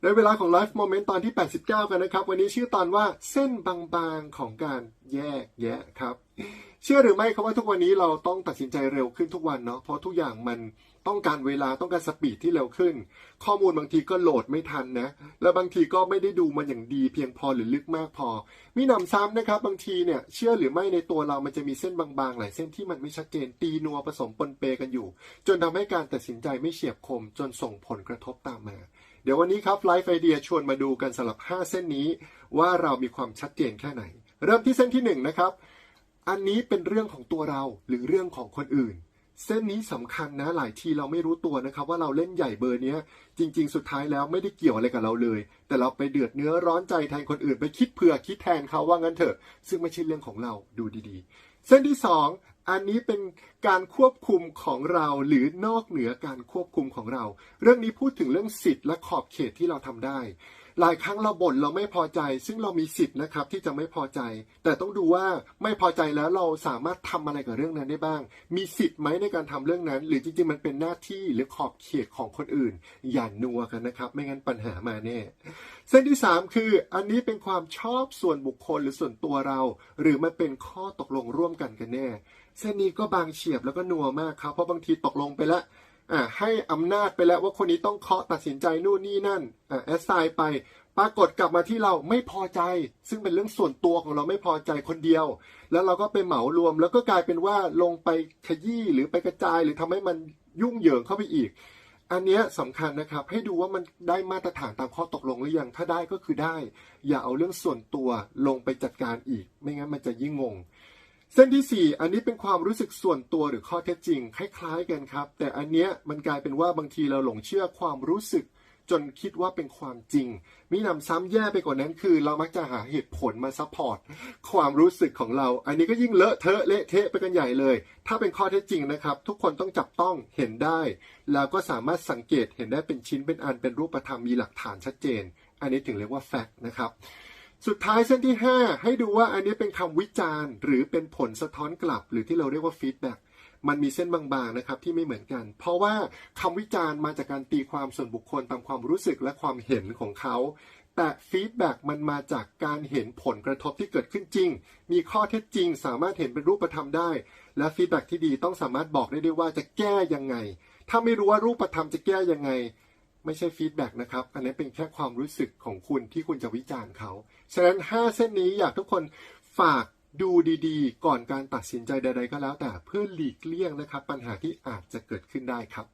ได้เวลาของ Life Moment ตอนที่ 89 กันนะครับ วันนี้ชื่อตอนว่าเส้นบางๆของการแยกแยะครับ เชื่อหรือไม่ครับว่าทุกวันนี้เราต้องตัดสินใจเร็วขึ้นทุกวันเนาะเพราะทุกอย่างมันต้องการเวลาต้องการสปีดที่เร็วขึ้น ข้อมูลบางทีก็โหลดไม่ทันนะ แล้วบางทีก็ไม่ได้ดูมันอย่างดีเพียงพอหรือลึกมากพอ มีนำซ้ำนะครับ บางทีเนี่ยเชื่อหรือไม่ในตัวเรามันจะมีเส้นบางๆ หลายเส้นที่มันไม่ชัดเจนตีนัวผสมปนเปกันอยู่ จนทำให้การตัดสินใจไม่เฉียบคมจนส่งผลกระทบตามมา ดี๋ยววันนี้ครับ Life Idea ชวนมาดูกันสำหรับ 5 เส้นนี้ ว่าเรามีความชัดเจนแค่ไหน เริ่มที่เส้นที่1นนะครับ อันนี้เป็นเรื่องของตัวเราหรือเรื่องของคนอื่น เส้นนี้สำคัญนะหลายทีเราไม่รู้ตัวนะครับ ว่าเราเล่นใหญ่เบอร์นี้จริง ๆ สุดท้ายแล้วไม่ได้เกี่ยวอะไรกับเราเลย แต่เราไปเดือดเนื้อร้อนใจแทนคนอื่น ไปคิดเผื่อคิดแทนเขาว่างั้นเถอะ ซึ่งไม่ใช่เรื่องของเราดูดีๆ เส้นที่ส อันนี้เป็นการควบคุมของเราหรือนอกเหนือการควบคุมของเรา เรื่องนี้พูดถึงเรื่องสิทธิ์และขอบเขตที่เราทำได้ หลายครั้งเราบ่นเราไม่พอใจ ซึ่งเรามีสิทธิ์นะครับที่จะไม่พอใจ แต่ต้องดูว่าไม่พอใจแล้วเราสามารถทำอะไรกับเรื่องนั้นได้บ้าง มีสิทธิ์ไหมในการทำเรื่องนั้น หรือจริงๆมันเป็นหน้าที่หรือขอบเขตของคนอื่น อย่านัวกันนะครับ ไม่งั้นปัญหามาแน่เส้นที่ 3 คือ อันนี้เป็นความชอบส่วนบุคคลหรือส่วนตัวเรา หรือมันเป็นข้อตกลงร่วมกันกันแน่ เส้นนี้ก็บางเฉียบแล้วก็นัวมากครับเพราะบางทีตกลงไปแล้ว อ่าให้อำนาจไปแล้วว่าคนนี้ต้องเคาะตัดสินใจนู่นนี่นั่นอ่าแอสไซน์ไป ปรากฏกลับมาที่เราไม่พอใจ ซึ่งเป็นเรื่องส่วนตัวของเราไม่พอใจคนเดียว แล้วเราก็ไปเหมารวม แล้วก็กลายเป็นว่าลงไปขยี้หรือไปกระจาย หรือทำให้มันยุ่งเหยิงเข้าไปอีก อันนี้ยสำคัญนะครับ ให้ดูว่ามันได้มาตรฐานตามข้อตกลงหรือยังถ้าได้ก็คือได้ อย่าเอาเรื่องส่วนตัวลงไปจัดการอีก ไม่งั้นมันจะยิ่งงง เส้นที่ 4 อันนี้เป็นความรู้สึกส่วนตัวหรือข้อเท็จจริง คล้ายๆกันครับ แต่อันเนี้ยมันกลายเป็นว่าบางทีเราหลงเชื่อความรู้สึก จนคิดว่าเป็นความจริง มีนำซ้ำแย่ไปกว่านั้นคือ เรามักจะหาเหตุผลมาซัพพอร์ตความรู้สึกของเรา อันนี้ก็ยิ่งเลอะเทอะเละเทะไปกันใหญ่เลย ถ้าเป็นข้อเท็จจริงนะครับ ทุกคนต้องจับต้องเห็นได้ แล้วก็สามารถสังเกตเห็นได้เป็นชิ้นเป็นอันเป็นรูปธรรมมีหลักฐานชัดเจน อันนี้ถึงเรียกว่าแฟกต์นะครับ สุดท้ายเส้นที่ 5 ให้ดูว่าอันนี้เป็นคำวิจารณ์ หรือเป็นผลสะท้อนกลับ หรือที่เราเรียกว่าฟีดแบ็กมันมีเส้นบางๆนะครับที่ไม่เหมือนกัน เพราะว่าคำวิจารณ์มาจากการตีความส่วนบุคคลตามความรู้สึกและความเห็นของเขา แต่ฟีดแบ็กมันมาจากการเห็นผลกระทบที่เกิดขึ้นจริง มีข้อเท็จจริง สามารถเห็นเป็นรูปธรรมได้ และฟีดแบ็กที่ดีต้องสามารถบอกได้ด้วยว่าจะแก้ยังไง ถ้าไม่รู้ว่ารูปธรรมจะแก้ยังไง ไม่ใช่ฟีดแบ็กนะครับ อันนี้เป็นแค่ความรู้สึกของคุณที่คุณจะวิจารณ์เขา ฉะนั้น 5 เส้นนี้อยากทุกคนฝากดูดีๆ ก่อนการตัดสินใจใด ๆ ก็แล้วแต่เพื่อหลีกเลี่ยงนะครับ ปัญหาที่อาจจะเกิดขึ้นได้ครับ